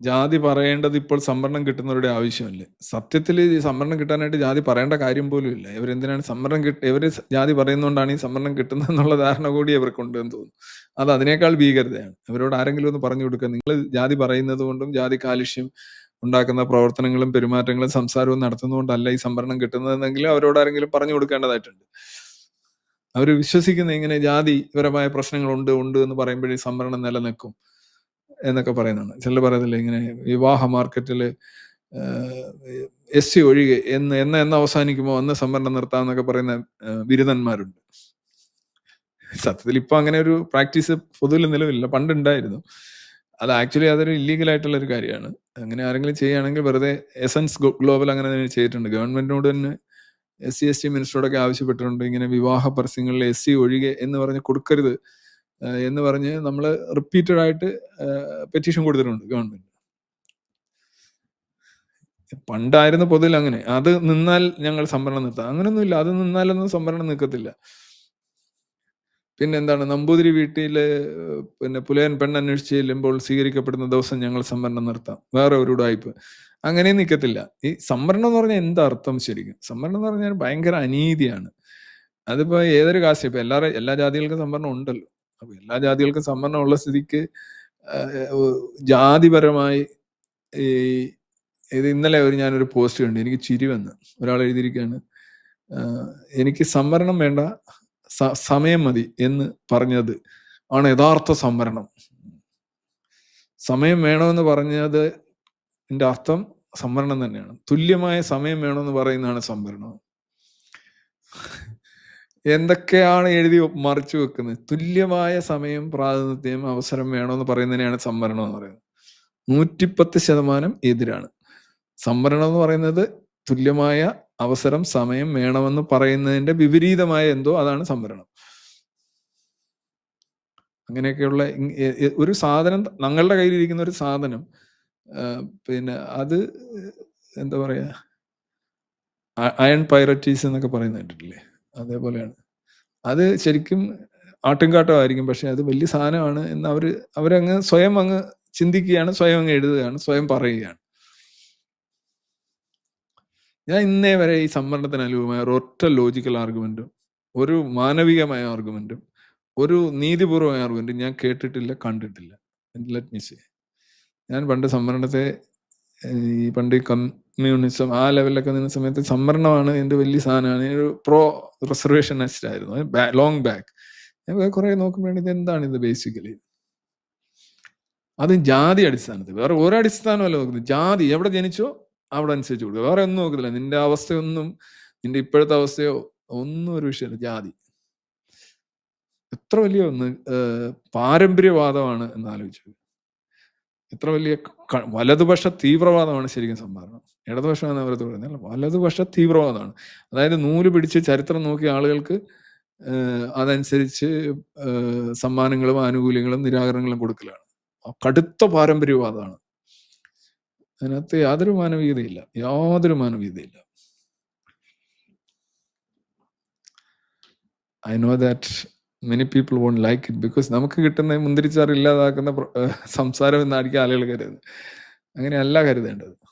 ജാതി പറയേണ്ടത് ഇപ്പോൾ സംവരണം കിട്ടുന്നവരുടെ ആവശ്യമല്ലേ? സത്യത്തിൽ ഈ സംവരണം കിട്ടാനായിട്ട് ജാതി പറയേണ്ട കാര്യം പോലും ഇല്ല. ഇവരെന്തിനാണ് സംവരണം കിട്ട ഇവർ ജാതി പറയുന്നതുകൊണ്ടാണ് ഈ സംവരണം കിട്ടുന്നത് എന്നുള്ള ധാരണ കൂടി ഇവർക്കുണ്ട് എന്ന് തോന്നുന്നു. അത് അതിനേക്കാൾ ഭീകരതയാണ്. ഇവരോട് ആരെങ്കിലും ഒന്ന് പറഞ്ഞു കൊടുക്കുക. നിങ്ങൾ ജാതി പറയുന്നത് കൊണ്ടും ജാതി കാലുഷ്യം ഉണ്ടാക്കുന്ന പ്രവർത്തനങ്ങളും പെരുമാറ്റങ്ങളും സംസാരവും നടത്തുന്നതുകൊണ്ടല്ല ഈ സംവരണം കിട്ടുന്നതെന്നെങ്കിലും അവരോട് ആരെങ്കിലും പറഞ്ഞു കൊടുക്കേണ്ടതായിട്ടുണ്ട്. അവർ വിശ്വസിക്കുന്ന ഇങ്ങനെ ജാതിപരമായ പ്രശ്നങ്ങളുണ്ട് ഉണ്ട് എന്ന് പറയുമ്പോഴേ സംവരണം നിലനിൽക്കും. എന്നൊക്കെ പറയുന്നുണ്ട്. ചിലർ പറയത്തില്ല ഇങ്ങനെ വിവാഹ മാർക്കറ്റിൽ എസ് സി ഒഴികെ എന്ന് എന്ന് എന്ന് അവസാനിക്കുമോ അന്ന് സംവരണം നിർത്താമെന്നൊക്കെ പറയുന്ന ബിരുദന്മാരുണ്ട്. സത്യത്തിൽ ഇപ്പൊ അങ്ങനെ ഒരു പ്രാക്ടീസ് പൊതുവിൽ നിലവിലില്ല. പണ്ടുണ്ടായിരുന്നു. അത് ആക്ച്വലി അതൊരു ഇല്ലീഗൽ ആയിട്ടുള്ള ഒരു കാര്യമാണ്. അങ്ങനെ ആരെങ്കിലും ചെയ്യുകയാണെങ്കിൽ വെറുതെ എസൻസ് ഗ്ലോബൽ അങ്ങനെ തന്നെ ചെയ്തിട്ടുണ്ട്. ഗവൺമെന്റിനോട് തന്നെ എസ് സി എസ് ടി മിനിസ്റ്ററോടൊക്കെ ആവശ്യപ്പെട്ടിട്ടുണ്ട്. ഇങ്ങനെ വിവാഹ പരസ്യങ്ങളിൽ എസ് സി ഒഴികെ എന്ന് പറഞ്ഞ് കൊടുക്കരുത്. എന്ന് പറഞ്ഞ് നമ്മൾ റിപ്പീറ്റഡ് ആയിട്ട് പെറ്റീഷൻ കൊടുത്തിട്ടുണ്ട് ഗവൺമെന്റ്. പണ്ടായിരുന്നു പൊതുവിൽ അങ്ങനെ. അത് നിന്നാൽ ഞങ്ങൾ സംവരണം നിർത്താം. അങ്ങനെയൊന്നുമില്ല അത് നിന്നാലൊന്നും സംവരണം നിൽക്കത്തില്ല. പിന്നെ എന്താണ്? നമ്പൂതിരി വീട്ടിൽ പിന്നെ പുലയൻ പെണ്ണന്വേഷിച്ച് ചെല്ലുമ്പോൾ സ്വീകരിക്കപ്പെടുന്ന ദിവസം ഞങ്ങൾ സംവരണം നിർത്താം. വേറെ ഒരു ഉടായ്പ്. അങ്ങനെ നിൽക്കത്തില്ല. ഈ സംവരണം എന്ന് പറഞ്ഞാൽ എന്താ അർത്ഥം ശരിക്കും? സംവരണം എന്ന് പറഞ്ഞാൽ ഭയങ്കര അനീതിയാണ്. അതിപ്പോ ഏതൊരു കാശ്? ഇപ്പൊ എല്ലാ എല്ലാ ജാതികൾക്കും സംവരണം ഉണ്ടല്ലോ. അപ്പൊ എല്ലാ ജാതികൾക്കും സംവരണം ഉള്ള സ്ഥിതിക്ക് ജാതിപരമായി ഈ ഇത് ഇന്നലെ ഒരു ഞാനൊരു പോസ്റ്റ് കണ്ടു. എനിക്ക് ചിരി വന്ന്. ഒരാൾ എഴുതിയിരിക്കുകയാണ് എനിക്ക് സംവരണം വേണ്ട സമയം മതി എന്ന് പറഞ്ഞത് ആണ് യഥാർത്ഥ സംവരണം. സമയം വേണമെന്ന് പറഞ്ഞത് എന്റെ അർത്ഥം സംവരണം തന്നെയാണ്. തുല്യമായ സമയം വേണമെന്ന് പറയുന്നതാണ് സംവരണം. എന്തൊക്കെയാണ് എഴുതി മറിച്ചു വെക്കുന്നത്? തുല്യമായ സമയം പ്രാതിനിധ്യം അവസരം വേണമെന്ന് പറയുന്നതിനെയാണ് സംവരണം എന്ന് പറയുന്നത്. നൂറ്റിപ്പത്ത് ശതമാനം എതിരാണ്. സംവരണം എന്ന് പറയുന്നത് തുല്യമായ അവസരം സമയം വേണമെന്ന് പറയുന്നതിന്റെ വിപരീതമായ എന്തോ അതാണ് സംവരണം. അങ്ങനെയൊക്കെയുള്ള ഒരു സാധനം ഞങ്ങളുടെ കയ്യിലിരിക്കുന്ന ഒരു സാധനം പിന്നെ അത് എന്താ പറയാ അയൺ പൈററ്റീസ് എന്നൊക്കെ പറയുന്ന കേട്ടിട്ടില്ലേ? അതേപോലെയാണ്. അത് ശരിക്കും ആട്ടുംകാട്ടമായിരിക്കും. പക്ഷെ അത് വലിയ സാധനമാണ് എന്ന് അവർ അവരങ്ങ് സ്വയം അങ്ങ് ചിന്തിക്കുകയാണ് സ്വയം അങ്ങ് എഴുതുകയാണ് സ്വയം പറയുകയാണ്. ഞാൻ ഇന്നേ വരെ ഈ സംവരണത്തിന് അനുകൂലമായ ഒരൊറ്റ ലോജിക്കൽ ആർഗ്യുമെന്റും ഒരു മാനവികമായ ആർഗ്യുമെന്റും ഒരു നീതിപൂർവമായ ആർഗ്യുമെന്റും ഞാൻ കേട്ടിട്ടില്ല കണ്ടിട്ടില്ല. ലെറ്റ് മീ ഞാൻ പണ്ട് സംവരണത്തെ ഈ പണ്ട് ഈ കമ്മ്യൂണിസം ആ ലെവലിലൊക്കെ നിന്ന സമയത്ത് സംവരണമാണ് എന്റെ വലിയ സാധനമാണ്. ഒരു പ്രോ റിസർവേഷനിസ്റ്റ് ആയിരുന്നു. ലോങ് ബാക്ക് ഞാൻ കുറെ നോക്കുമ്പോഴാണ് ഇത് എന്താണ് ഇത് ബേസിക്കലി അത് ജാതി അടിസ്ഥാനത്തിൽ. വേറെ ഒരു അടിസ്ഥാനമല്ല നോക്കുന്നത്. ജാതി എവിടെ ജനിച്ചോ അവിടെ അനുസരിച്ച് കൊടുക്കുക. വേറെ ഒന്നും നോക്കുന്നില്ല നിന്റെ അവസ്ഥയൊന്നും നിന്റെ ഇപ്പോഴത്തെ അവസ്ഥയോ ഒന്നും ഒരു വിഷയമല്ല. ജാതി. എത്ര വലിയ ഒന്ന് പാരമ്പര്യവാദമാണ് എന്ന് ആലോചിച്ചു എത്ര വലിയ വലതുപക്ഷ തീവ്രവാദമാണ് ശരിക്കും സംഭാരണം ഇടതുപക്ഷം എന്ന് അവരത് പറഞ്ഞാൽ വലതുപക്ഷ തീവ്രവാദമാണ്. അതായത് നൂൽ പിടിച്ച് ചരിത്രം നോക്കിയ ആളുകൾക്ക് അതനുസരിച്ച് സമ്മാനങ്ങളും ആനുകൂല്യങ്ങളും നിരാകരണങ്ങളും കൊടുക്കലാണ്. കടുത്ത പാരമ്പര്യവാദമാണ്. അതിനകത്ത് യാതൊരു മാനവികതയില്ല. യാതൊരു മാനവികതയില്ല. I know that many people won't like it because നമുക്ക് കിട്ടുന്ന മുന്തിരിച്ചാറ് ഇല്ലാതാക്കുന്ന സംസാരം എന്നായിരിക്കും ആളുകൾ കരുതുന്നത്. അങ്ങനെയല്ല കരുതേണ്ടത്.